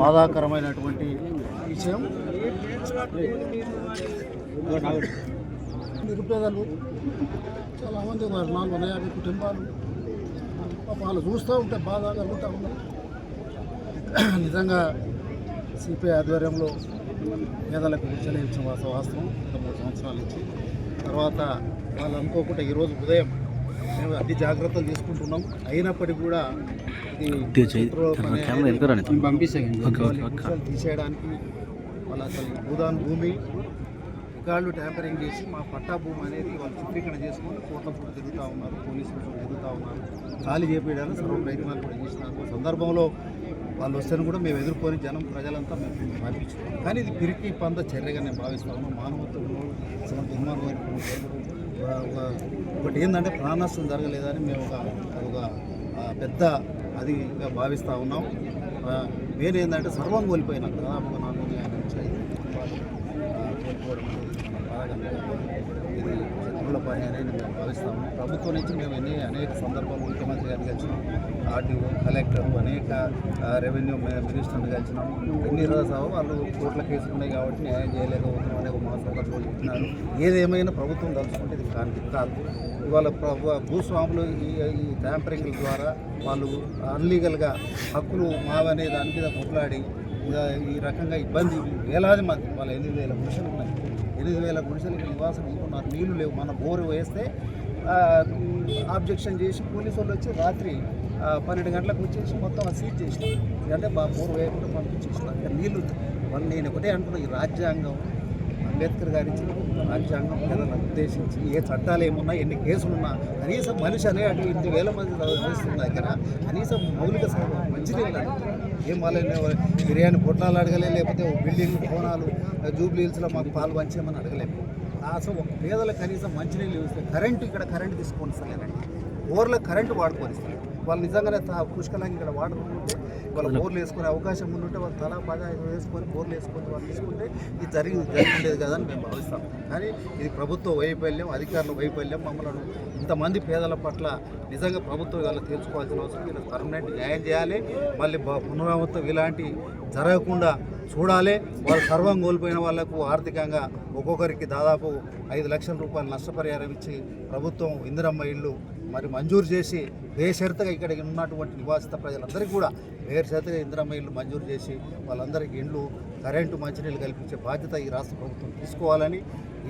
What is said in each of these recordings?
బాధాకరమైనటువంటి విషయం. నిరుపేదలు చాలామంది ఉన్నారు. నాలుగు వందల యాభై కుటుంబాలు. వాళ్ళు చూస్తూ ఉంటే బాధ కలుగుతూ ఉన్నారు నిజంగా సిపిఐ ఆధ్వర్యంలో పేదలకు ఉచ్చలేయించిన వాస్తవం గత మూడు సంవత్సరాల నుంచి. తర్వాత వాళ్ళు అనుకోకుండా ఈరోజు ఉదయం మేము అన్ని జాగ్రత్తలు తీసుకుంటున్నాం. అయినప్పటికీ కూడా వాళ్ళు తీసేయడానికి వాళ్ళ అసలు భూదాన్ భూమి రికార్డులు ట్యాంపరింగ్ చేసి మా పట్టా భూమి అనేది వాళ్ళు చిత్రీకరణ చేసుకొని కోట్ల చుట్టూ తిరుగుతూ ఉన్నారు. పోలీసులు తిరుగుతూ ఉన్నారు. ఖాళీ చేపించడానికి సర్వ ప్రయత్నాలు కూడా చేసినారు. ఒక సందర్భంలో వాళ్ళు వస్తేనే కూడా మేము ఎదుర్కొని జనం ప్రజలంతా మేము పంపించుకున్నాం. కానీ ఇది పిరికి పంద చర్యగా నేను భావిస్తా ఉన్నాను మానవత్వంలో అసలు దుర్మార్గం ఒకటి ఏంటంటే ప్రాణనష్టం జరగలేదని మేము ఒక ఒక పెద్ద అది భావిస్తూ ఉన్నాం. వేరే ఏంటంటే సర్వం కోల్పోయినాం. దాదాపుగా నాలుగు యాభై నుంచి కోల్పోవడం అనేది చాలా బాధాకరంగా ఇది శత్రువుల పని అనేది మేము భావిస్తాము ప్రభుత్వం నుంచి మేము ఎన్ని అనేక సందర్భాలు ముఖ్యమంత్రి గారిని కలిసినాం. ఆర్డీఓ కలెక్టర్ అనేక రెవెన్యూ మినిస్టర్ని కలిసినాం ఎన్ని రోజులు వాళ్ళు కోట్ల కేసులు ఉన్నాయి కాబట్టి న్యాయం చేయలేకపోతున్నాం అనే ఒక మా చెప్తున్నారు. ఏదేమైనా ప్రభుత్వం తలుచుకుంటే ఇది కానీ కాదు. ఇవాళ భూస్వాములు ఈ ఈ ట్యాంపరింగ్ల ద్వారా వాళ్ళు అన్లీగల్గా హక్కులు మావనే దాని మీద కొట్లాడి ఇలా ఈ రకంగా ఇబ్బంది వేలాది మంది వాళ్ళ ఎనిమిది వేల మనుషులు ఉన్నాయి ఎనిమిది వేల గుడిసెలకి నివాసం ఉంటున్నారు నీళ్ళు లేవు. మన బోరు వేస్తే ఆబ్జెక్షన్ చేసి పోలీసు వాళ్ళు వచ్చి రాత్రి పన్నెండు గంటలకు వచ్చేసి మొత్తం అది సీజ్ చేసినారు. అంటే మా బోరు వేయకుండా పంపించేసినారు. నీళ్ళు నీళ్ళు వాళ్ళు నేను ఒకటే అంటున్నా ఈ రాజ్యాంగం అంబేద్కర్ గారి ఇచ్చిన రాజ్యాంగం పేదలను ఉద్దేశించి ఏ చట్టాలు ఏమున్నా ఎన్ని కేసులు ఉన్నా కనీసం మనిషి అనే అటు ఇంటి వేల మంది చేస్తున్న దగ్గర కనీసం మౌలిక సౌకర్యం మంచినీళ్ళు ఏం వాళ్ళని బిర్యానీ పొట్లాలు అడగలే లేకపోతే బిల్డింగ్ భవనాలు జూబ్లీ హిల్స్లో మాకు పాలు పంచేయమని అడగలేము అసలు ఒక పేదలకు కనీసం మంచినీళ్ళు ఇస్తే కరెంటు ఇక్కడ కరెంటు తీసుకొని ఇస్తలేదండి ఊర్లో కరెంటు వాడుకొని ఇస్తారు వాళ్ళు నిజంగానే తా- పుష్కలంగా ఇక్కడ వాటర్ ఉంటే వాళ్ళు బోర్లు వేసుకునే అవకాశం ఉంటే వాళ్ళు తలా పది ఐదు వేసుకొని బోర్లు వేసుకొని వాళ్ళు తీసుకుంటే ఇది జరిగి జరిగి ఉండేది కదా అని మేము భావిస్తాం. కానీ ఇది ప్రభుత్వ వైఫల్యం అధికారుల వైఫల్యం మమ్మల్ని ఇంతమంది పేదల పట్ల నిజంగా ప్రభుత్వం వాళ్ళకి తెలుసుకోవాల్సిన అవసరం వీళ్ళకి పర్మనెంట్ న్యాయం చేయాలి మళ్ళీ పునరావృతం ఇలాంటి జరగకుండా చూడాలి. వాళ్ళు సర్వం కోల్పోయిన వాళ్ళకు ఆర్థికంగా ఒక్కొక్కరికి దాదాపు ఐదు లక్షల రూపాయలు నష్టపరిహారం ఇచ్చి ప్రభుత్వం ఇందిరమ్మ ఇల్లు మరి మంజూరు చేసి బేషరతుగా ఇక్కడ ఉన్నటువంటి నివాసిత ప్రజలందరికీ కూడా బేషరతుగా ఇందిరమ్మ ఇల్లు మంజూరు చేసి వాళ్ళందరికీ ఇండ్లు కరెంటు మంచినీళ్ళు కల్పించే బాధ్యత ఈ రాష్ట్ర ప్రభుత్వం తీసుకోవాలని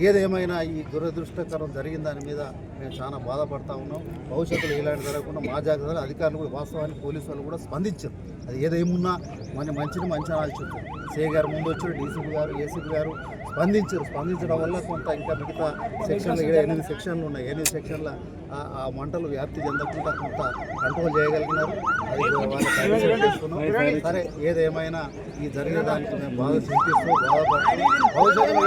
ఏదేమైనా ఈ దురదృష్టకరం జరిగిన దాని మీద మేము చాలా బాధపడతా ఉన్నాం. భవిష్యత్తులో ఇలాంటి జరగకుండా మా జాగ్రత్తలు అధికారులు కూడా వాస్తవానికి పోలీసు వాళ్ళు కూడా స్పందించారు. అది ఏదేమున్నా మన మంచిని మంచి అనాలి సే గారు ముందు వచ్చారు డీసీపీ గారు ఏసీపీ గారు స్పందించారు స్పందించడం వల్ల కొంత ఇంకా మిగతా సెక్షన్లు ఇక్కడ ఎనిమిది సెక్షన్లు ఉన్నాయి ఎనిమిది సెక్షన్ల ఆ- ఆ మంటలు వ్యాప్తి చెందకుండా కొంత కంట్రోల్ చేయగలిగినారు అది. సరే ఏదేమైనా ఈ జరిగిన దానికి మేము బాగా చింతిస్తూ బాధపడుతున్నాం భవిష్యత్తులో